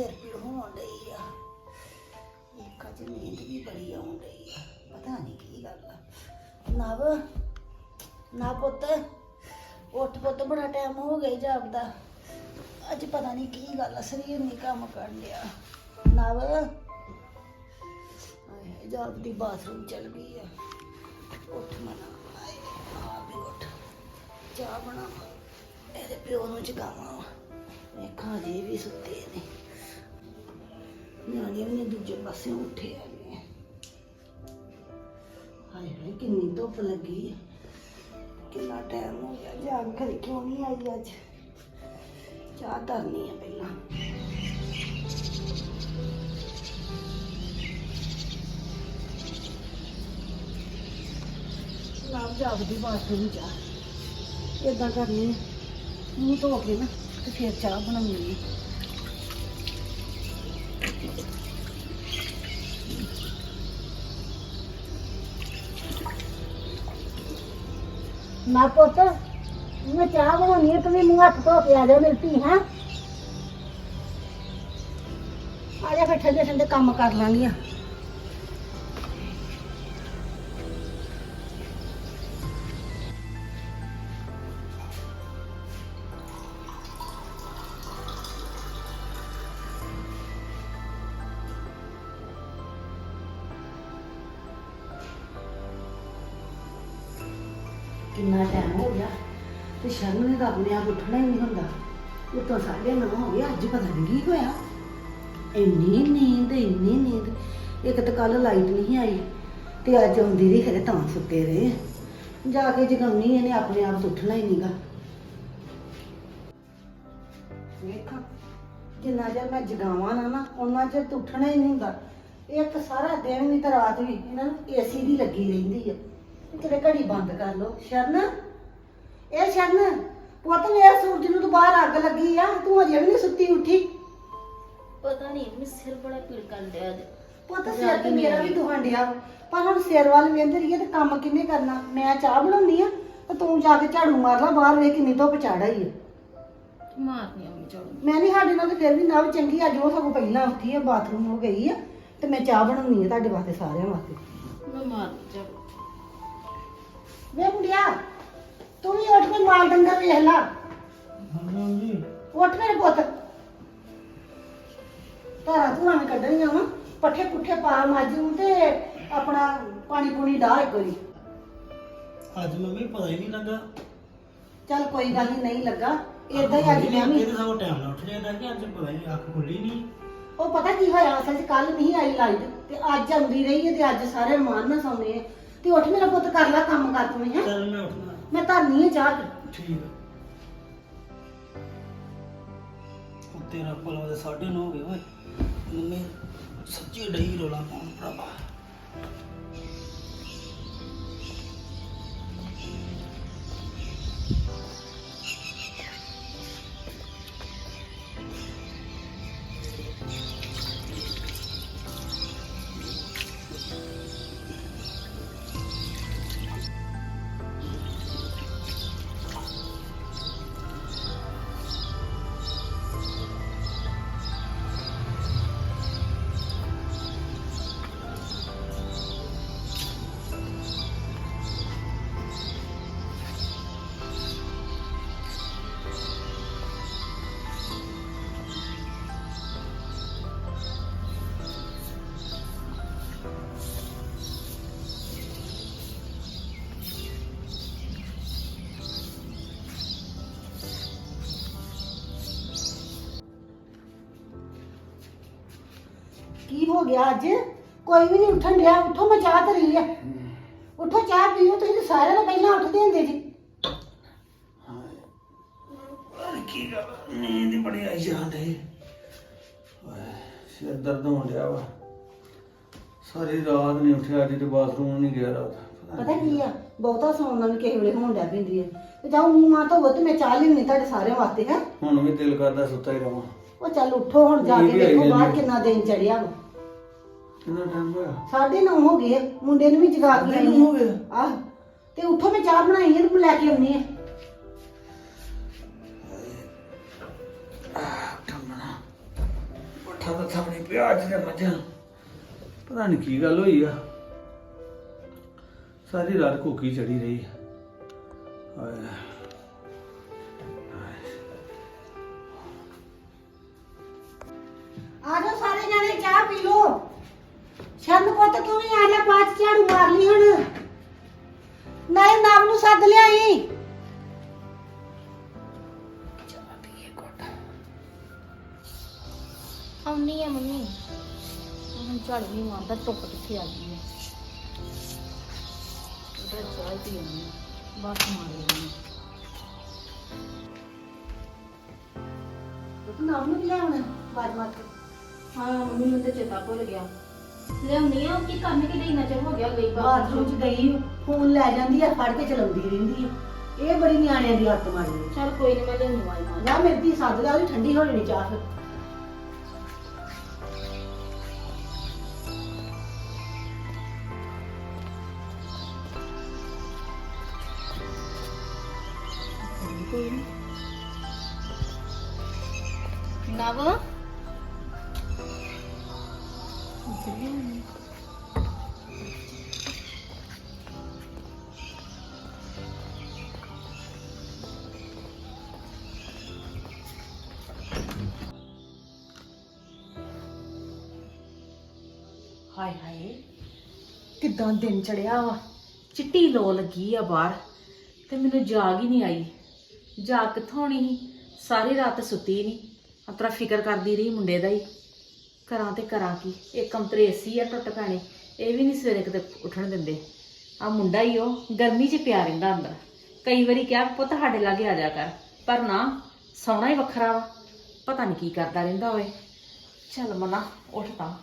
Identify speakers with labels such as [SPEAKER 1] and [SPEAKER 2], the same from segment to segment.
[SPEAKER 1] ਸਿਰ ਪੀੜ ਹੋਣ ਲਈ ਆ। ਇੱਕ ਅੱਜ ਨੀਂਦ ਵੀ ਬੜੀ ਆਉਣ ਡਈ ਆ। ਪਤਾ ਨਹੀਂ ਕੀ ਗੱਲ ਆ। ਨਵ ਨਾ ਪੁੱਤ, ਉੱਠ ਪੁੱਤ, ਬੜਾ ਟਾਈਮ ਹੋ ਗਿਆ ਜਾਪਦਾ ਅੱਜ ਪਤਾ ਨਹੀਂ ਕੀ ਗੱਲ ਆ, ਸਰੀਰ ਨਹੀਂ ਕੰਮ ਕਰਨ ਡਿਆ। ਨਵ, ਆਏ ਜਾਪਦੀ ਬਾਥਰੂਮ ਚਲ ਗਈ ਆ। ਉੱਠ ਮਨਾ, ਆਏ ਆ ਵੀ ਉੱਠ। ਚਾਹ ਬਣਾ, ਇਹਦੇ ਪਿਓ ਨੂੰ ਜਗਾਵਾਂ। ਵੇਖਾਂ ਜੇ ਵੀ ਸੁੱਤੇ ਨੇ। ਨਿਆਣੇ ਵੀ ਨੀ, ਦੂਜੇ ਪਾਸੇ ਉੱਠੇ ਆ। ਹਾਏ ਹਾਏ, ਕਿੰਨੀ ਧੁੱਪ ਲੱਗੀ ਹੈ ਕਿੰਨਾ ਟਾਈਮ ਹੋ ਗਿਆ, ਜਾਗ ਘਰੇ ਕਿਉਂ ਨਹੀਂ ਆਈ ਅੱਜ? ਚਾਹ ਧਰਨੀ ਹੈ ਪਹਿਲਾਂ। ਨਾਮ ਜਾਗਦੀ ਬਾਥਰੂਮ ਜਾ ਇਦਾਂ ਕਰਨੀ ਮੂੰਹ ਧੋ ਕੇ ਨਾ, ਤੇ ਫਿਰ ਚਾਹ ਬਣਾਉਣੀ ਹੈ ਨਾ ਪੁੱਤ, ਮੈਂ ਚਾਹ ਬਣਾਉਣੀ ਹੈ ਤੁਸੀਂ ਮੂੰਹ ਹੱਥ ਧੋ ਕੇ ਆ ਜਾ ਮੇਰੀ ਧੀ, ਹੈ। ਆ ਜਾ ਫਿਰ ਠੰਡੇ ਠੰਡੇ ਕੰਮ ਕਰ ਲਾਂਗੀ ਤਾਂ ਆਪਣੇ ਆਪ ਉੱਠਣਾ ਹੀ ਨਹੀਂ ਹੁੰਦਾ। ਇਹ ਤਾਂ ਸਾਢੇ ਨੌ ਹੋ ਗਏ, ਅੱਜ ਪਤਾ ਨਹੀਂ ਕੀ ਹੋਇਆ। ਇੰਨੀ ਨੀਂਦ ਇੰਨੀ ਨੀਂਦ, ਇੱਕ ਤਾਂ ਕੱਲ ਲਾਈਟ ਨਹੀਂ ਆਈ, ਤੇ ਅੱਜ ਆਉਂਦੀ ਰਹੀ ਖਰੇ ਤਾਂ ਸੁੱਤੇ ਰਹੇ ਜਾ ਕੇ ਜਗਾਉਣੀ ਇਹਨੇ ਆਪਣੇ ਆਪ ਉੱਠਣਾ ਹੀ ਨਹੀਂਗਾ ਵੇਖਾਂ, ਜਿੰਨਾ ਚਿਰ ਮੈਂ ਜਗਾਵਾਂ ਨਾ ਨਾ ਉਹਨਾਂ ਚਿਰ ਤਾਂ ਉੱਠਣਾ ਹੀ ਨਹੀਂ ਹੁੰਦਾ। ਇੱਕ ਸਾਰਾ ਦਿਨ ਵੀ ਤੇ ਰਾਤ ਵੀ ਇਹਨਾਂ ਨੂੰ ਏਸੀ ਦੀ ਲੱਗੀ ਰਹਿੰਦੀ ਆ। ਕਿਤੇ ਘੜੀ ਬੰਦ ਕਰ ਲਓ। ਸ਼ਰਨ? ਇਹ ਸ਼ਰਨ? ਪੁੱਤ ਮੇਰੇ ਸੂਰਜ ਨੂੰ ਤਾਂ ਬਾਹਰ ਅੱਗ ਲੱਗੀ ਆ ਤੂੰ ਅਜੇ ਵੀ ਨਹੀਂ ਸੁੱਤੀ ਉੱਠੀ।
[SPEAKER 2] ਪਤਾ ਨਹੀਂ ਮੈਂ ਸਿਰ ਬੜਾ ਪੀੜ ਕਰ ਰਿਹਾ ਅੱਜ
[SPEAKER 1] ਪੁੱਤ ਸਿਰ ਤੇ ਮੇਰਾ ਵੀ ਦੁਹਣ ਡਿਆ। ਵਾ। ਪਰ ਹੁਣ ਸਿਰ ਵੱਲ ਵੇਂਦ ਰਹੀਏ ਤੇ ਕੰਮ ਕਿੰਨੇ ਕਰਨਾ? ਮੈਂ ਚਾਹ ਬਣਾਉਣੀ ਆ ਤੇ ਤੂੰ ਜਾ ਕੇ ਝਾੜੂ ਮਾਰ ਲੈ ਬਾਹਰ ਵੇਖ ਕਿੰਨੀ ਧੁੱਪ ਚਾੜਾ ਹੀ ਹੈ
[SPEAKER 2] ਮਾਰਨੀ ਆ ਮੈਂ ਝਾੜੂ।
[SPEAKER 1] ਮੈਂ ਨਹੀਂ ਸਾਡੇ ਨਾਲ ਤੇ ਫਿਰ ਵੀ ਨਾ ਚੰਗੀ ਅੱਜ ਉਹ ਸਗੋਂ ਪਹਿਲਾਂ ਉੱਠੀ ਆ ਬਾਥਰੂਮ ਹੋ ਗਈ ਆ ਤੇ ਮੈਂ ਚਾਹ ਬਣਾਉਣੀ ਆ ਤੁਹਾਡੇ ਵਾਸਤੇ ਸਾਰਿਆਂ ਵਾਸਤੇ।
[SPEAKER 2] ਮੈਂ ਮਾਰਨੀ ਝਾੜੂ।
[SPEAKER 1] ਵੇ ਮੁੰਡਿਆ ਤੂੰ ਵੀ ਉੱਠ ਕੇ ਮਾਲ ਡੰਗਰ ਵੇਖ ਲਾ। ਉੱਠ ਮੇਰੇ ਪੁੱਤ। ਤਾਰਾ ਤੂੰ ਆਵੇਂ ਕੱਢਣੀਆਂ ਵਾ। ਪੱਠੇ ਪੁੱਠੇ ਪਾ ਮਾਜੂ ਤੇ ਆਪਣਾ ਪਾਣੀ ਪੂਣੀ ਡਾਹ ਇੱਕ ਵਾਰੀ।
[SPEAKER 3] ਅੱਜ ਮੰਮੀ ਪਤਾ ਹੀ ਨਹੀਂ ਲੱਗਾ।
[SPEAKER 1] ਚੱਲ ਕੋਈ ਗੱਲ ਨੀ, ਨਹੀਂ ਲੱਗਾ। ਏਦਾਂ ਹੀ ਅੱਜ ਮੈਂ ਵੀ
[SPEAKER 3] ਇਹ ਸਭ ਟਾਈਮ ਨਾਲ ਉੱਠ ਜਾਂਦਾ ਕਿ ਅੱਜ ਪਤਾ ਨਹੀਂ ਅੱਖ ਖੁੱਲੀ ਨਹੀਂ।
[SPEAKER 1] ਉਹ ਪਤਾ ਕੀ ਹੋਇਆ ਅਸਲ 'ਚ ਕੱਲ ਨਹੀਂ ਆਈ ਲਾਈਟ ਤੇ ਅੱਜ ਆਉਂਦੀ ਰਹੀ ਹੈ ਤੇ ਅੱਜ ਸਾਰੇ ਮਾਨ ਨਾ ਸੌਂਦੇ ਆ। ਤੇ ਉੱਠ ਮੇਰਾ ਪੁੱਤ ਕਰ ਲੈ ਕੰਮ ਕਰ ਤੂੰ ਹੈ।
[SPEAKER 3] ਚੱਲ ਮੈਂ ਉੱਠਣਾ।
[SPEAKER 1] ਮੈਂ ਧਰਨੀ ਹੈ ਚਾਹ
[SPEAKER 3] ਠੀਕ ਆ। ਉਹ ਤੇਰਾ ਕੋਲ ਉਹਦੇ ਸਾਢੇ ਨੌ ਹੋ ਗਏ ਓਏ। ਮੰਮੀ ਸੱਚੀ ਡਈ ਰੋਲਾ ਪਾਉਣ, ਭਰਾਵਾ।
[SPEAKER 1] ਕੀ ਹੋ ਗਿਆ ਅੱਜ? ਕੋਈ ਵੀ ਨਹੀਂ ਉੱਠਣ ਰਿਹਾ ਉੱਠੋ ਮੈਂ ਚਾਹ ਧਰੀ ਆ। ਉੱਠੋ ਚਾਹ ਪੀਓ। ਤੁਸੀਂ ਤਾਂ ਸਾਰਿਆਂ ਨੂੰ ਪਹਿਲਾਂ ਉੱਠਦੇ ਹੁੰਦੇ ਜੀ।
[SPEAKER 3] ਅਰੇ ਕੀ ਗੱਲ ਨੀਂਦ ਹੀ ਬੜੀ ਆਈ ਜਾਂਦੇ ਓਏ ਸਿਰ ਦਰਦ ਹੋਣ ਡਿਆ ਵਾ। ਸਾਰੀ ਰਾਤ ਨਹੀਂ ਉੱਠਿਆ ਅੱਜ ਤੇ ਬਾਥਰੂਮ ਨਹੀਂ ਗਿਆ ਰਾਤ।
[SPEAKER 1] ਪਤਾ ਕੀ ਆ? ਬਹੁਤਾ ਸੌਣ ਨਾਲ ਕਿਸੇ ਵੇਲੇ ਹੋਣ ਡਿਆ ਪੈਂਦੀ ਹੈ ਤੇ ਜਾਓ ਮੂੰਹ ਮਾਂ ਧੋਵੋ ਤੇ ਮੈਂ ਚਾਹ ਲਿਆਉਣੀ ਤੁਹਾਡੇ ਸਾਰਿਆਂ ਵਾਸਤੇ ਹੈ?
[SPEAKER 3] ਹੁਣ ਵੀ ਦਿਲ ਕਰਦਾ ਸੁੱਤਾ ਹੀ ਰਵਾਂ।
[SPEAKER 1] ਉਹ ਚੱਲ ਉੱਠੋ ਹੁਣ ਜਾ ਕੇ ਦੇਖੋ ਬਾਹਰ। ਕਿੰਨਾ ਦਿਨ ਚੜਿਆ ਵਾ।
[SPEAKER 3] ਕਿੰਨਾ ਟਾਈਮ ਹੋਇਆ?
[SPEAKER 1] ਸਾਢੇ ਨੌ ਹੋ ਗਏ ਆ, ਮੁੰਡੇ ਨੂੰ ਵੀ ਜਗਾ ਕੇ
[SPEAKER 3] ਸਾਢੇ ਨੌ
[SPEAKER 1] ਆਈ
[SPEAKER 3] ਹੋ ਗਏ?
[SPEAKER 1] ਆਹ ਤੇ ਉੱਠੋ ਮੈਂ ਚਾਹ ਬਣਾਈ ਹੈ ਤੇ ਲੈ ਕੇ ਆਉਣੀ ਹੈ
[SPEAKER 3] ਮੱਥਾ ਤਾਂ ਥਾਣੀ ਪਿਆ ਅੱਜ ਤੇ ਮੱਝਾਂ। ਪਤਾ ਨਹੀਂ ਕੀ ਗੱਲ ਹੋਈ ਆ। ਸਾਰੀ ਰਾਤ ਕੋਕੀ ਚੜੀ ਰਹੀ ਹਾਏ।
[SPEAKER 1] ਪੁੱਤ ਤੂੰ ਵੀ ਆ ਜਾ ਬਾਅਦ 'ਚ ਝਾੜੂ ਮਾਰ ਲਈ ਹੁਣ। ਨਹੀਂ ਨਾਮ ਨੂੰ ਸੱਦ ਲਿਆਈ। ਚਾਹ ਪੀਏ ਕੋਟ
[SPEAKER 2] ਆਉਣੀ ਆ ਮੰਮੀ। ਹੁਣ ਝੜ ਵੀ ਮਾਰਦਾ ਧੁੱਪ ਕਿੱਥੇ ਆ ਗਈ ਹੈ ਉਹਦਾ ਚਾਹ ਪੀ ਆਉਂਦੀ ਹਾਂ। ਬਸ ਮਾਰ ਲੈਣੀ
[SPEAKER 1] ਤੂੰ ਨਾਮ ਨੂੰ ਲਿਆਉਣਾ? ਬਾਜ ਮਾਰ ਕੇ
[SPEAKER 2] ਹਾਂ ਮੰਮੀ ਨੂੰ ਤੇ ਚੇਤਾ ਭੁੱਲ ਗਿਆ। ਲਿਆਉਣੀ ਆ ਉਹ ਕੀ ਕਰਨ ਕਿ ਇੰਨਾ ਚਿਰ ਹੋ ਗਿਆ ਗਈ
[SPEAKER 1] ਬਾਥਰੂਮ 'ਚ ਗਈ ਫੋਨ ਲੈ ਜਾਂਦੀ ਆ ਫੜ ਕੇ ਚਲਾਉਂਦੀ ਰਹਿੰਦੀ ਆ। ਇਹ ਬੜੀ ਨਿਆਣਿਆਂ ਦੀ ਹੱਥ ਮਾਰੀ।
[SPEAKER 2] ਚਲ ਕੋਈ ਨਹੀਂ ਮੈਂ ਲਿਆਉਣੀ ਵਾਈ ਮਾਰ
[SPEAKER 1] ਜਾ ਮੇਰੀ ਸੱਦ ਲਿਆ ਉਹਦੀ ਠੰਡੀ ਹੋ ਜਾਣੀ ਚਾਹ। ਫਿਰ
[SPEAKER 2] ਨਹੀਂ ਨਵ?
[SPEAKER 4] ਹਾਏ ਹਾਏ, ਕਿਦਾਂ ਦਿਨ ਚੜਿਆ ਵਾ? ਚਿੱਟੀ ਲੋ ਲੱਗੀ ਆ ਬਾਹਰ ਤੇ ਮੈਨੂੰ ਜਾਗ ਹੀ ਨਹੀਂ ਆਈ। ਜਾਗ ਕਿੱਥੋਂ ਆਉਣੀ ਸੀ? ਸਾਰੀ ਰਾਤ ਸੁੱਤੀ ਨਹੀਂ। ਆਪਣਾ ਫਿਕਰ ਕਰਦੀ ਰਹੀ ਮੁੰਡੇ ਦਾ ਹੀ। ਕਰਾਂ ਤੇ ਕਰਾਂ ਕੀ? ਇੱਕ ਅੰਤਰੇ ਏਸੀ ਆ ਟੁੱਟ ਪੈਣੇ। ਇਹ ਵੀ ਨਹੀਂ ਸਵੇਰੇ ਕਿਤੇ ਉੱਠਣ ਦਿੰਦੇ। ਆ ਮੁੰਡਾ ਹੀ ਉਹ ਗਰਮੀ 'ਚ ਪਿਆ ਰਹਿੰਦਾ ਅੰਦਰ। ਕਈ ਵਾਰੀ ਕਿਹਾ, ਪੁੱਤ ਸਾਡੇ ਲਾਗੇ ਆ ਜਾ ਕਰ। ਪਰ ਨਾ, ਸੌਣਾ ਹੀ ਵੱਖਰਾ ਵਾ। ਪਤਾ ਨਹੀਂ ਕੀ ਕਰਦਾ ਰਹਿੰਦਾ ਓਏ। ਚੱਲ ਮਨਾ ਉੱਠਦਾ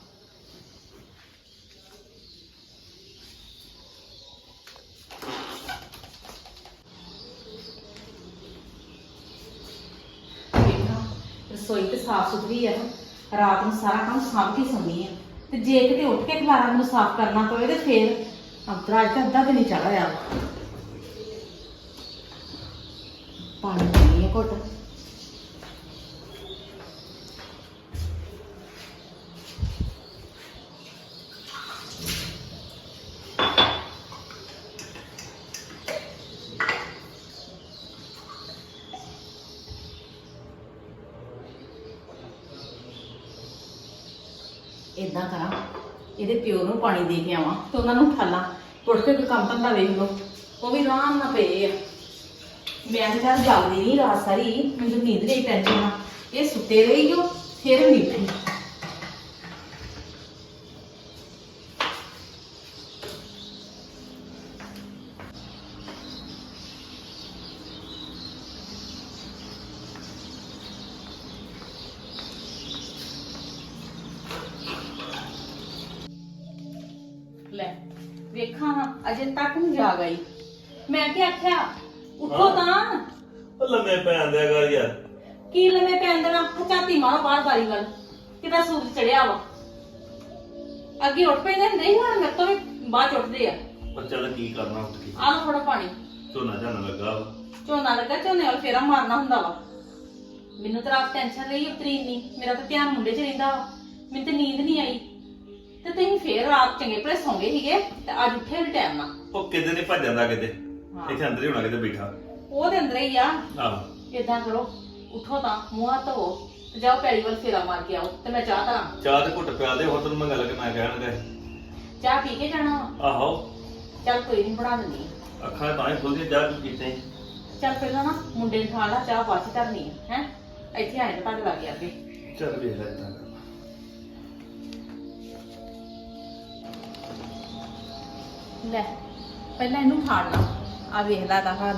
[SPEAKER 4] ਵੇਖਾਂ, ਰਸੋਈ ਤੇ ਸਾਫ਼ ਸੁਥਰੀ ਆ। ਨਾ। ਰਾਤ ਨੂੰ ਸਾਰਾ ਕੰਮ ਸਾਂਭ ਕੇ ਸੌਂਦੀ ਆ ਤੇ ਜੇ ਕਿਤੇ ਉੱਠ ਕੇ ਖਲਾਰਾ ਮੈਨੂੰ ਸਾਫ਼ ਕਰਨਾ ਪਵੇ ਤੇ ਫੇਰ ਅੰਤਰਾ ਅੱਜ ਤਾਂ ਅੱਧਾ ਦਿਨ ਹੀ ਚੜ ਹੋਇਆ ਇਦਾਂ ਕਰਾਂ, ਇਹਦੇ ਪਿਓ ਨੂੰ ਪਾਣੀ ਦੇ ਕੇ ਆਵਾਂ ਤੇ ਉਹਨਾਂ ਨੂੰ ਉਠਾਲਾਂ। ਉੱਠ ਕੇ ਕੋਈ ਕੰਮ ਧੰਦਾ ਵੇਖ ਲਓ। ਉਹ ਵੀ ਆਰਾਮ ਨਾਲ ਪਏ ਆ। ਮੈਂ ਤੇ ਘਰ ਜਾਗਦੀ ਨਹੀਂ ਰਾਤ ਸਾਰੀ, ਮੈਨੂੰ ਨੀਂਦ ਨਹੀਂ ਟੈਨਸ਼ਨ ਆ ਇਹ ਸੁੱਤੇ ਰਹੀ ਜੋ ਫਿਰ ਨਹੀਂ ਅਜੇ ਤੱਕ ਨਹੀਂ ਜਾਗ ਆਈ। ਮੈਂ ਕੀ ਆਖਿਆ? ਉੱਠੋ ਤਾਂ।
[SPEAKER 5] ਉਹ ਲੰਮੇ ਪੈਣ ਦਿਆ ਕਰ ਯਾਰ।
[SPEAKER 4] ਕੀ ਲਵੇਂ ਪੈਣ ਦੇਣਾ? ਝਾਤੀ ਮਾਰੋ ਬਾਹਰ ਬਾਰੀ ਵੱਲ। ਕਿਦਾ ਸੂਰਜ ਚੜਿਆ ਵਾ? ਅੱਗੇ ਉੱਠ ਪੈਂਦੇ ਨਹੀਂ ਹੁਣ ਮੇਰੇ ਤੋਂ ਵੀ ਬਾਅਦ ਚ ਉੱਠਦੇ ਆ।
[SPEAKER 5] ਪਰ ਚੱਲ ਕੀ ਕਰਨਾ ਉੱਠ ਕੇ?
[SPEAKER 4] ਆਹ ਲਓ ਥੋੜਾ ਪਾਣੀ।
[SPEAKER 5] ਝੋਨਾ ਝਾਨਾ ਲੱਗਾ ਵਾ।
[SPEAKER 4] ਝੋਨਾ ਲੱਗਾ ਝੋਨੇ ਵਾਲ ਫੇਰਾ ਮਾਰਨਾ ਹੁੰਦਾ ਵਾ। ਮੈਨੂੰ ਤਾਂ ਰਾਤ ਟੈਨਸ਼ਨ ਰਹੀ ਉਤਰੀ ਨਹੀਂ ਮੇਰਾ ਤਾਂ ਧਿਆਨ ਮੁੰਡੇ 'ਚ ਰਹਿੰਦਾ ਵਾ। ਮੈਨੂੰ ਤਾਂ ਨੀਂਦ ਨਹੀਂ ਆਈ। ਤੇ ਤੁਸੀਂ ਫੇਰ ਰਾਤ ਚੰਗੇ ਭਲੇ ਸੌਂਗੇ ਸੀਗੇ ਤੇ ਅੱਜ ਉੱਠੇ ਵੀ ਟਾਈਮ ਨਾਲ।
[SPEAKER 5] ਉਹ ਕਿਤੇ ਨਹੀਂ ਭੱਜ ਜਾਂਦਾ ਕਿਤੇ।
[SPEAKER 4] ਹਾਂ।
[SPEAKER 5] ਇੱਥੇ ਅੰਦਰ ਹੀ ਹੋਣਾ ਕਿਤੇ ਬੈਠਾ।
[SPEAKER 4] ਉਹਦੇ ਅੰਦਰ ਹੀ ਆ।
[SPEAKER 5] ਆਹੋ
[SPEAKER 4] ਇਦਾਂ ਕਰੋ ਉਠੋ ਤਾਂ ਮੂੰਹ ਹੱਥ ਧੋ ਤੇ ਜਾਓ ਪੈਲੀ ਵੱਲ ਫੇਰਾ ਮਾਰ ਕੇ ਆਓ ਤੇ ਮੈਂ ਚਾਹ ਧਰਾਂ
[SPEAKER 5] ਚਾਹ ਤੇ ਘੁੱਟ ਪਿਆ ਦੇ ਹੋਰ ਤੈਨੂੰ ਮੈਂ ਗੱਲ ਕਿ ਮੈਂ ਕਹਿਣ ਲੱਗਾ
[SPEAKER 4] ਚਾਹ ਪੀ ਕੇ ਜਾਣਾ ਵਾ।
[SPEAKER 5] ਆਹੋ।
[SPEAKER 4] ਚੱਲ ਕੋਈ ਨਹੀਂ ਬਣਾ ਦਿੰਦੀ ਹਾਂ।
[SPEAKER 5] ਅੱਖਾਂ ਤਾਂ ਹੀ ਖੁੱਲਦੀਆਂ ਚਾਹ ਤੂੰ ਪੀਤੇ
[SPEAKER 4] ਚੱਲ ਪਹਿਲਾਂ ਨਾ ਮੁੰਡੇ ਨੂੰ ਖਾ ਲਾ ਚਾਹ ਬਾਅਦ ਚ ਧਰਨੀ ਹੈ ਹੈ? ਇੱਥੇ ਆਏ ਤਾਂ ਤੁਹਾਡੇ ਲੱਗੇ ਆਪੇ
[SPEAKER 5] ਚੱਲ ਵੇਖ ਲੈ ਇਦਾਂ।
[SPEAKER 4] ਲੈ, ਪਹਿਲਾਂ ਇਹਨੂੰ ਠਾੜ ਲਾ। ਆ ਵੇਖ ਲੈ ਦਾ ਹਾਲ।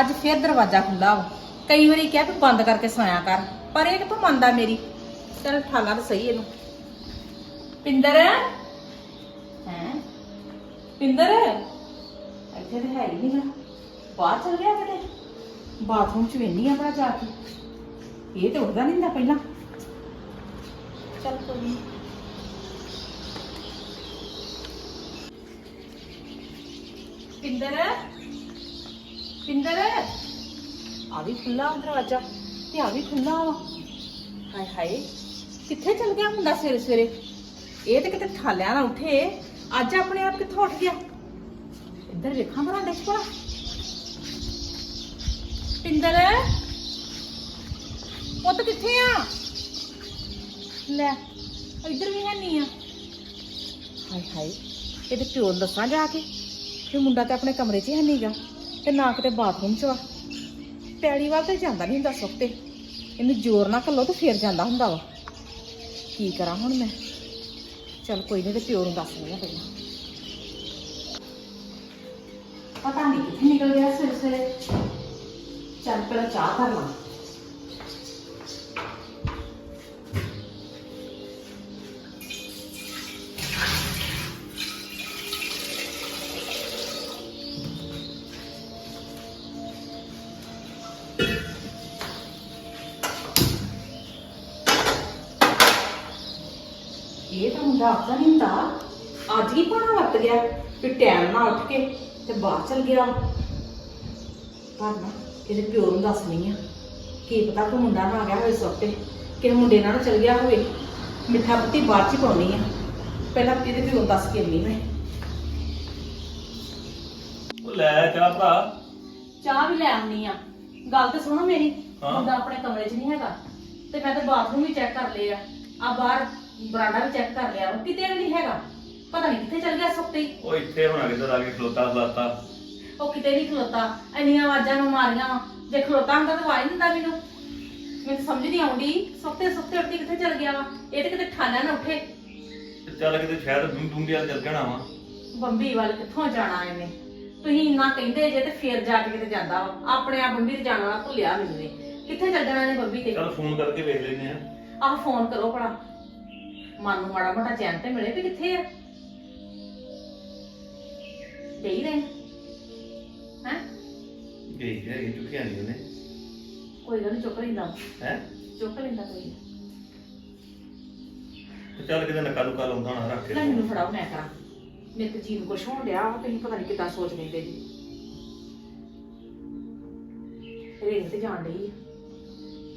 [SPEAKER 4] ਅੱਜ ਫੇਰ ਦਰਵਾਜ਼ਾ ਖੁੱਲਾ ਵਾ। ਕਈ ਵਾਰੀ ਕਿਹਾ ਤੂੰ ਬੰਦ ਕਰਕੇ ਸੋਇਆ ਕਰ, ਪਰ ਇਹ ਕਿਥੋਂ ਮੰਨਦਾ ਮੇਰੀ? ਚੱਲ ਠਾਲਾ ਤਾਂ ਸਹੀ ਇਹਨੂੰ। ਪਿੰਦਰ? ਹੈ? ਪਿੰਦਰ? ਇੱਥੇ ਤੇ ਹੈ ਹੀ ਨਹੀਂ ਗਾ ਬਾਹਰ ਚਲ ਗਿਆ ਕਿਤੇ? ਬਾਥਰੂਮ ਚ ਵੇਨੀ ਆਪਣਾ ਜਾ ਕੇ। ਇਹ ਤੇ ਉੱਠਦਾ ਨਹੀਂ ਹੁੰਦਾ ਪਹਿਲਾਂ। ਚੱਲ ਕੋਈ ਨੀ। ਪਿੰਦਰ ਪਿੰਦਰ ਆ ਵੀ ਖੁੱਲਾ ਦਰਵਾਜ਼ਾ ਤੇ ਆ ਵੀ ਖੁੱਲਾ ਵਾ ਹਾਏ ਹਾਏ ਕਿੱਥੇ ਚਲ ਗਿਆ ਮੁੰਡਾ ਸਵੇਰੇ ਸਵੇਰੇ ਇਹ ਤੇ ਕਿਤੇ ਠਾਲਿਆ ਨਾ ਉੱਠੇ ਅੱਜ ਆਪਣੇ ਆਪ ਕਿੱਥੋਂ ਉੱਠ ਗਿਆ ਇੱਧਰ ਵੇਖਾਂ ਬਰਾਂਡੇ 'ਚ ਭਲਾ ਪਿੰਦਰ ਪੁੱਤ ਕਿੱਥੇ ਆ ਲੈ ਇੱਧਰ ਵੀ ਹੈ ਨਹੀਂ ਆ ਹਾਏ ਹਾਏ ਇਹਦੇ ਪਿਓ ਨੂੰ ਦੱਸਾਂ ਜਾ ਕੇ ਕਿ ਮੁੰਡਾ ਤੇ ਆਪਣੇ ਕਮਰੇ 'ਚ ਹੀ ਹੈ ਨਹੀਂਗਾ ਤੇ ਨਾ ਕਿਤੇ ਬਾਥਰੂਮ 'ਚ ਵਾ। ਪੈੜੀ ਵੱਲ ਤੇ ਜਾਂਦਾ ਨਹੀਂ ਹੁੰਦਾ ਸੁੱਤੇ ਇਹਨੂੰ ਜ਼ੋਰ ਨਾ ਘੱਲੋ ਤੇ ਫੇਰ ਜਾਂਦਾ ਹੁੰਦਾ ਵਾ। ਕੀ ਕਰਾਂ ਹੁਣ ਮੈਂ? ਚਲ ਕੋਈ ਨਹੀਂ ਤੇ ਪਿਓ ਨੂੰ ਦੱਸ ਲਿਆ ਪਹਿਲਾਂ। ਪਤਾ ਨਹੀਂ ਕਿੱਥੇ ਨਿਕਲ ਗਿਆ ਸਵੇਰੇ ਸਵੇਰੇ ਚੱਲ ਪਹਿਲਾਂ ਚਾਹ ਕਰ ਲਾਂ। ਤਾਂ ਮੁੰਡਾ ਆਪਦਾ ਨਹੀਂ ਹੁੰਦਾ ਅੱਜ ਹੀ ਪਣਾ ਵਰਤ ਗਿਆ ਵੀ ਟਾਈਮ ਨਾਲ ਉੱਠ ਕੇ ਤੇ ਬਾਹਰ ਚਲ ਗਿਆ ਪਰ ਨਾ ਇਹਦੇ ਪਿਓ ਨੂੰ ਦੱਸਣੀ ਆ ਕੀ ਪਤਾ ਕਿ ਮੁੰਡਾ ਨਾ ਆ ਗਿਆ ਹੋਵੇ ਸੁੱਤੇ ਕਿ ਮੁੰਡੇ ਨਾਲ ਚਲ ਗਿਆ ਹੋਵੇ ਮਿੱਠਾ ਪੱਤੀ ਬਾਅਦ ਚ ਪਾਉਣੀ ਆ। ਪਹਿਲਾਂ ਇਹਦੇ ਪਿਓ ਨੂੰ ਦੱਸ ਕੇ ਆਉਂਦੀ ਮੈਂ।
[SPEAKER 5] ਉਹ ਲੈ ਚਾਹ ਭਰਾ।
[SPEAKER 4] ਚਾਹ ਵੀ ਲੈ ਆਉਣੀ ਆ। ਗੱਲ ਤੇ ਸੁਣੋ ਮੇਰੀ
[SPEAKER 5] ਹਾਂ।
[SPEAKER 4] ਮੁੰਡਾ ਆਪਣੇ ਕਮਰੇ 'ਚ ਨਹੀਂ ਹੈਗਾ। ਤੇ ਮੈਂ ਤਾਂ ਬਾਥਰੂਮ ਵੀ ਚੈੱਕ ਕਰ ਲਿਆ ਆ ਬਾਹਰ ਬਰਾਂਡਾ ਵੀ ਚੈੱਕ ਕਰ ਲਿਆ ਵਾ, ਕਿਤੇ ਵੀ ਨਹੀਂ ਹੈਗਾ। ਪਤਾ ਨਹੀਂ ਕਿੱਥੇ ਚਲ ਗਿਆ ਸੁੱਤੇ ਹੀ।
[SPEAKER 5] ਉਹ ਇੱਥੇ ਹੋਣਾ ਕਿੱਧਰ ਆ ਕੇ ਖਲੋਤਾ ਖਲਾਤਾ।
[SPEAKER 4] ਉਹ ਕਿਤੇ ਨਹੀਂ ਖਲੋਤਾ ਇੰਨੀਆਂ ਆਵਾਜ਼ਾਂ ਨੂੰ ਮਾਰੀਆਂ ਵਾਂ। ਜੇ ਖਲੋਤਾ ਹੁੰਦਾ ਤਾਂ ਆਵਾਜ਼ ਨਹੀਂ ਦਿੰਦਾ ਮੈਨੂੰ। ਮੈਨੂੰ ਸਮਝ ਨਹੀਂ ਆਉਂਦੀ ਸੁੱਤੇ ਸੁੱਤੇ ਉੱਠੀ ਕਿੱਥੇ ਚਲ ਗਿਆ ਵਾ? ਇਹ ਤੇ ਕਿਤੇ ਠਾਣਾ ਨਾ ਉੱਠੇ।
[SPEAKER 5] ਤੇ ਚੱਲ ਕਿਤੇ ਸ਼ਾਇਦ ਡੂੰ ਡੂੰਡੀ ਵਾਲ ਚੱਲ ਜਾਣਾ ਵਾ।
[SPEAKER 4] ਬੰਬੀ ਵੱਲ ਕਿੱਥੋਂ ਜਾਣਾ ਇਹਨੇ? ਤੁਸੀਂ ਇੰਨਾ ਕਹਿੰਦੇ ਜੇ ਤੇ ਫੇਰ ਜਾ ਕੇ ਕਿਤੇ ਜਾਂਦਾ ਵਾ। ਆਪਣੇ ਆਪ ਬੰਬੀ ਤੇ ਜਾਣ ਭੁੱਲਿਆ ਮੈਨੂੰ ਕਿੱਥੇ ਚੱਲ ਜਾਣਾ ਇਹਨੇ ਬੰਬੀ ਤੇ?
[SPEAKER 5] ਚੱਲ ਫੋਨ ਕਰਕੇ ਵੇਖ ਲੈਨੇ ਆ।
[SPEAKER 4] ਆਹ ਫੋਨ ਕਰੋ ਭਲਾ। ਮਨ ਨੂੰ ਮਾੜਾ ਮੋਟਾ ਚੈਨ ਤੇ ਮਿਲੇ ਵੀ ਕਿੱਥੇ ਆ? ਦੇਈ ਰਹੇ? ਹੈ?
[SPEAKER 5] ਗਈ ਹੈ ਇਹ ਚੁੱਕਿਆ ਨਹੀਂ ਉਹਨੇ।
[SPEAKER 4] ਕੋਈ ਗੱਲ ਨੀ ਚੁੱਕ ਲੈਂਦਾ।
[SPEAKER 5] ਹੈ?
[SPEAKER 4] ਚੁੱਕ ਲੈਂਦਾ ਕੋਈ।
[SPEAKER 5] ਤੇ ਚੱਲ ਕਿਤੇ ਨਕਾ ਨੁਕਾ ਲਾਉਂਦਾ ਹੋਣਾ ਰੱਖ ਕੇ
[SPEAKER 4] ਲੈ ਮੈਨੂੰ ਫੜਾਓ ਮੈਂ ਕਰਾਂ। ਮੇਰੇ ਤੇ ਜੀਵ ਕੁਛ ਹੋਣ ਡਿਆ ਵਾ, ਤੁਸੀਂ ਪਤਾ ਨਹੀਂ ਕਿੱਦਾਂ ਸੋਚ ਲੈਂਦੇ ਜੀ। ਰੇਂਗ ਤੇ ਜਾਣ।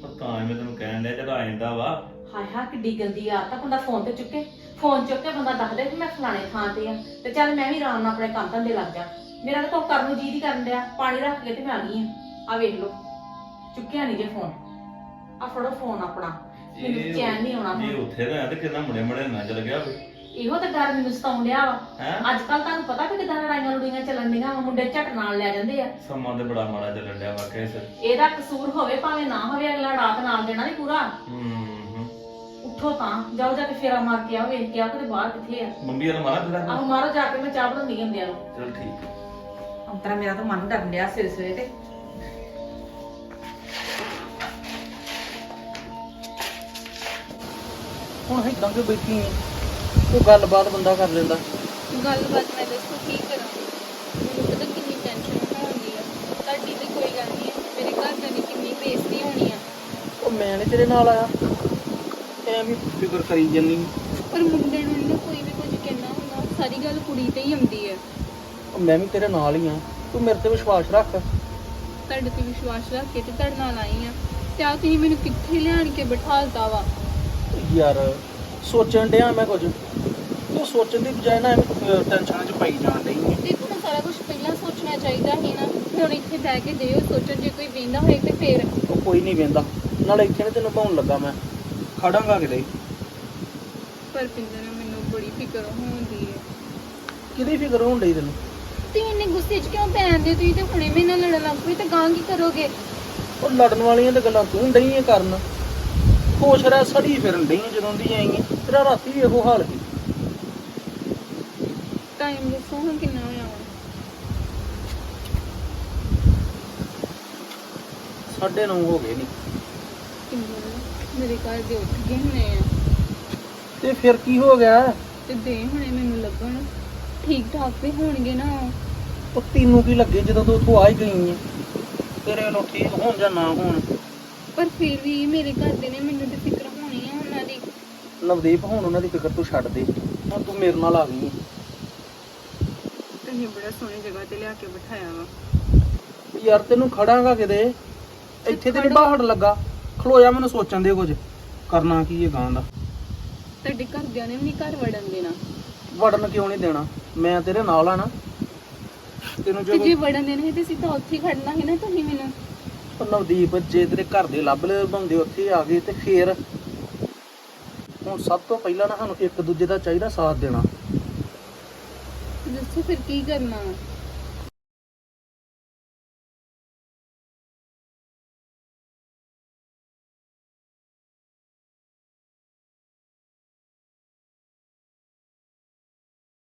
[SPEAKER 5] ਉਹ ਤਾਂ ਤੈਨੂੰ ਕਹਿਣ ਡਿਆ ਚੱਲ ਆ ਜਾਂਦਾ ਵਾ
[SPEAKER 4] ਹਾਏ ਹਾਏ ਕਿੱਡੀ ਗੰਦੀ ਆਦਤ ਆ ਬੰਦਾ ਫੋਨ ਤੇ ਚੁੱਕੇ ਫੋਨ ਚੁੱਕ ਕੇ ਬੰਦਾ ਦੱਸਦਾ ਕਿ ਮੈਂ ਫਲਾਣੇ ਥਾਂ ਤੇ ਆ ਤੇ ਚੱਲ ਮੈਂ ਵੀ ਆਰਾਮ ਨਾਲ ਆਪਣੇ ਕੰਮ ਧੰਦੇ ਲੱਗ ਜਾ। ਮੇਰਾ ਤਾਂ ਕਰਨ ਨੂੰ ਜੀ ਨਹੀਂ ਕਰਨ ਡਿਆ ਪਾਣੀ ਰੱਖ ਕੇ ਤੇ ਮੈਂ ਆ ਗਈ ਆ। ਆ ਵੇਖ ਲਓ ਚੁੱਕਿਆ ਨਹੀਂ ਜੇ ਫੋਨ ਆ ਫੜੋ ਫੋਨ ਆਪਣਾ ਮੈਨੂੰ ਚੈਨ ਨਹੀਂ ਆਉਣਾ। ਹੁਣ
[SPEAKER 5] ਉੱਥੇ ਦਾ ਤੇ ਕਿੰਨਾ ਮੁੰਡੇ ਮੁੰਡੇ ਨਾ ਚੱਲ ਗਿਆ
[SPEAKER 4] ਇਹੋ ਤਾਂ ਡਰ ਮੈਨੂੰ ਸਤਾਉਣ ਡਿਆ ਵਾ।
[SPEAKER 5] ਹੈ?
[SPEAKER 4] ਅੱਜ ਕੱਲ ਤੁਹਾਨੂੰ ਪਤਾ ਕਿ ਕਿਦਾਂ ਲੜਾਈਆਂ ਲੜੀਆਂ ਚੱਲਣ ਵਾ, ਮੁੰਡੇ ਝਟ ਨਾਲ ਲੈ ਜਾਂਦੇ ਆ।
[SPEAKER 5] ਸਮਾਂ ਤੇ ਬੜਾ ਮਾੜਾ ਚੱਲਣ ਡਿਆ ਵਾਕਿਆ ਇਸ
[SPEAKER 4] ਇਹਦਾ ਕਸੂਰ ਹੋਵੇ ਭਾਵੇਂ ਨਾ ਹੋਵੇ ਅਗਲਾ ਰਾਤ ਨਾਲ ਦੇਣਾ ਨਹੀਂ ਪੂਰਾ।
[SPEAKER 5] ਹੂੰ ਹੂੰ।
[SPEAKER 4] ਉੱਠੋ ਤਾਂ ਜਾਓ ਜਾ ਕੇ ਫੇਰਾ ਮਾਰ ਕੇ ਆਓ ਵੇਖ ਕੇ ਆਓ ਕਿ ਬਾਹਰ ਕਿੱਥੇ ਆ।
[SPEAKER 5] ਮੰਮੀ ਨੂੰ ਮਾਰਾ ਫਿਰ
[SPEAKER 4] ਆਹੋ ਮਾਰੋ ਜਾ ਕੇ ਮੈਂ ਚਾਹ ਬਣਾਉਂਦੀ ਹੁੰਦੀ ਆ
[SPEAKER 5] ਚੱਲ ਠੀਕ।
[SPEAKER 4] ਅੰਤਰਾ ਮੇਰਾ ਤਾਂ ਮਨ ਡਰਨ ਡਿਆ ਸਵੇਰੇ ਸਵੇਰੇ ਤੇ।
[SPEAKER 3] ਹੁਣ ਇਦਾਂ ਕਿ ਬੈਠੀ ਆਂ? ਕੋਈ ਗੱਲਬਾਤ ਬੰਦਾ ਕਰ ਲੈਂਦਾ।
[SPEAKER 2] ਗੱਲਬਾਤ ਮੈਂ ਦੱਸੋ ਕੀ ਕਰਾਂ। ਮੈਨੂੰ ਪਤਾ ਕਿੰਨੀ ਟੈਨਸ਼ਨ ਹੋਣੀ ਆ। ਤੁਹਾਡੀ ਤੇ ਕੋਈ ਗੱਲ ਨਹੀਂ ਮੇਰੇ ਘਰ ਦੀ ਕਿੰਨੀ ਬੇਇੱਜ਼ਤੀ ਹੋਣੀ ਆ।
[SPEAKER 3] ਉਹ ਮੈਂ ਨੀ ਤੇਰੇ ਨਾਲ ਆਇਆ। ਐ ਵੀ ਫਿਕਰ ਕਰੀ ਜੰਨੀ
[SPEAKER 2] ਪਰ ਮੁੰਡੇ ਨੂੰ ਨੀ ਨਾ ਕੋਈ ਵੀ ਕੁਝ ਕਹਿਣਾ ਹੁੰਦਾ ਸਾਰੀ ਗੱਲ ਕੁੜੀ ਤੇ ਹੀ ਆਉਂਦੀ ਹੈ।
[SPEAKER 3] ਮੈਂ ਵੀ ਤੇਰੇ ਨਾਲ ਹੀ ਆ ਤੂੰ ਮੇਰੇ ਤੇ ਵਿਸ਼ਵਾਸ ਰੱਖ।
[SPEAKER 2] ਤੁਹਾਡੇ ਤੇ ਵਿਸ਼ਵਾਸ ਰੱਖ ਕੇ ਤੇ ਤੁਹਾਡੇ ਨਾਲ ਆਈ ਆ ਤੇ ਆ ਤੁਸੀਂ ਮੈਨੂੰ ਕਿੱਥੇ ਲਿਆਣ ਕੇ ਬਿਠਾਲਤਾ ਵਾ?
[SPEAKER 3] ਯਾਰ ਸੋਚਣ ਡਿਆ ਮੈਂ ਕੁਝ। ਤੂੰ ਸੋਚਣ ਦੀ ਬਜਾਏ ਨਾ ਐਵੇਂ ਟੈਨਸ਼ਨ ਚ ਪਾਈ ਜਾਣ ਡਈ ਆਂ।
[SPEAKER 2] ਦੇਖੋ ਨਾ ਸਾਰਾ ਕੁਝ ਪਹਿਲਾਂ ਸੋਚਣਾ ਚਾਹੀਦਾ ਸੀ ਨਾ। ਹੁਣ ਇੱਥੇ ਬਹਿ ਕੇ ਦਿਓ ਸੋਚਣ ਜੇ ਕੋਈ ਵੇਂਦਾ ਹੋਏ ਤੇ ਫੇਰ।
[SPEAKER 3] ਉਹ ਕੋਈ ਨਹੀਂ ਵੇਂਦਾ। ਨਾਲੇ ਇੱਥੇ ਨੇ ਤੈਨੂੰ ਪਾਉਣ ਲੱਗਾ ਮੈਂ। ਖੜਾਂਗਾ ਕਿਤੇ
[SPEAKER 2] ਪਰ ਪਿੰਦਰ ਮੈਨੂੰ ਬੜੀ ਫਿਕਰ ਹੁੰਦੀ ਹੈ।
[SPEAKER 3] ਕਿਹਦੀ ਫਿਕਰ ਹੋਣ ਡਈ ਤੈਨੂੰ?
[SPEAKER 2] ਤੁਸੀਂ ਇੰਨੇ ਗੁੱਸੇ 'ਚ ਕਿਉਂ ਪੈਂਦੇ ਤੁਸੀਂ ਤੇ ਹੁਣੇ ਮੇਰੇ ਨਾਲ ਲੜਨ ਲੱਗ ਪਏ ਤੇ ਗਾਂ ਕੀ ਕਰੋਗੇ?
[SPEAKER 3] ਉਹ ਲੜਨ ਵਾਲੀਆਂ ਤੇ ਗੱਲਾਂ ਤੂੰ ਡਈ ਆਂ ਕਰਨ। ਖੁਸ਼ ਰਹਿ ਸੜੀ ਫਿਰਨ ਡਈ ਜਦੋਂ ਦੀ ਆਈ। ਤੇਰਾ ਰਾਤੀ ਵੀ ਇਹੋ ਹਾਲ ਸੀ।
[SPEAKER 2] ਟਾਈਮ ਦੱਸੋ ਹੁਣ ਕਿੰਨਾ ਹੋਇਆ ਵਾ?
[SPEAKER 3] ਸਾਢੇ ਨੌ ਹੋ ਗਏ ਨਹੀਂ
[SPEAKER 2] ਪਿੰਦਰ। ਮੇਰੇ ਘਰ ਦੇ ਉੱਠ ਗਏ ਹੋਣੇ ਆ।
[SPEAKER 3] ਤੇ ਫਿਰ ਕੀ ਹੋ ਗਿਆ?
[SPEAKER 2] ਤੇ ਦੇ ਹੁਣੇ ਮੈਨੂੰ ਲੱਗਣ ਠੀਕ ਠਾਕ ਤੇ ਹੋਣਗੇ ਨਾ।
[SPEAKER 3] ਉਹ ਤੈਨੂੰ ਕੀ ਲੱਗੇ ਜਦੋਂ ਤੂੰ ਉੱਥੋਂ ਆ ਹੀ ਗਈ ਆਂ? ਤੇਰੇ ਵੱਲੋਂ ਠੀਕ ਹੋਣ ਜਾਂ ਨਾ ਹੋਣ?
[SPEAKER 2] ਪਰ ਫਿਰ ਵੀ ਮੇਰੇ ਘਰ ਦੇ ਨੇ ਮੈਨੂੰ ਤੇ ਫਿਕਰ ਹੋਣੀ ਆ ਉਹਨਾਂ ਦੀ।
[SPEAKER 3] ਨਵਦੀਪ ਹੁਣ ਉਹਨਾਂ ਦੀ ਫਿਕਰ ਤੂੰ ਛੱਡ ਦੇ। ਹੁਣ ਤੂੰ ਮੇਰੇ ਨਾਲ ਆ ਗਈ ਆਂ।
[SPEAKER 2] ਤੁਸੀਂ ਬੜਾ ਸੋਹਣੀ ਜਗ੍ਹਾ ਤੇ ਲਿਆ ਕੇ ਬਿਠਾਇਆ ਵਾ।
[SPEAKER 3] ਯਾਰ ਤੈਨੂੰ ਖੜਾਂਗਾ ਕਿਤੇ? ਇੱਥੇ ਤੇ ਨਹੀਂ ਬਾਹਰ ਲੱਗਾ। ਖਲੋਇਆ ਮੈਨੂੰ ਸੋਚਣ ਦੇ ਕੁਝ। ਕਰਨਾ ਕੀ ਇਹ ਗਾਂ ਦਾ?
[SPEAKER 2] ਤੁਹਾਡੇ ਘਰਦਿਆਂ ਨੇ ਵੀ ਨਹੀਂ ਘਰ ਵੜਨ ਦੇਣਾ।
[SPEAKER 3] ਵੜਨ ਕਿਉਂ ਨਹੀਂ ਦੇਣਾ? ਮੈਂ ਤੇਰੇ ਨਾਲ ਆ ਨਾ। ਤੈਨੂੰ
[SPEAKER 2] ਤੇ
[SPEAKER 3] ਜੇ
[SPEAKER 2] ਜੇ ਵੜਨ ਦੇਣਾ ਸੀ ਤੇ ਤਾਂ ਉੱਥੇ ਹੀ ਖੜਨਾ ਸੀ ਨਾ ਤੁਸੀਂ ਮੈਨੂੰ।
[SPEAKER 3] ਨਵਦੀਪ ਜੇ ਤੇਰੇ ਘਰ ਦੇ ਲੱਭ ਲੈ ਬੰਦੇ ਉੱਥੇ ਆ ਗਏ ਤੇ ਫੇਰ ਹੁਣ ਸਭ ਤੋਂ ਪਹਿਲਾਂ ਨਾ ਸਾਨੂੰ ਇੱਕ ਦੂਜੇ ਦਾ ਚਾਹੀਦਾ ਸਾਥ ਦੇਣਾ।
[SPEAKER 2] ਦੱਸੋ ਫਿਰ ਕੀ ਕਰਨਾ ਵਾ?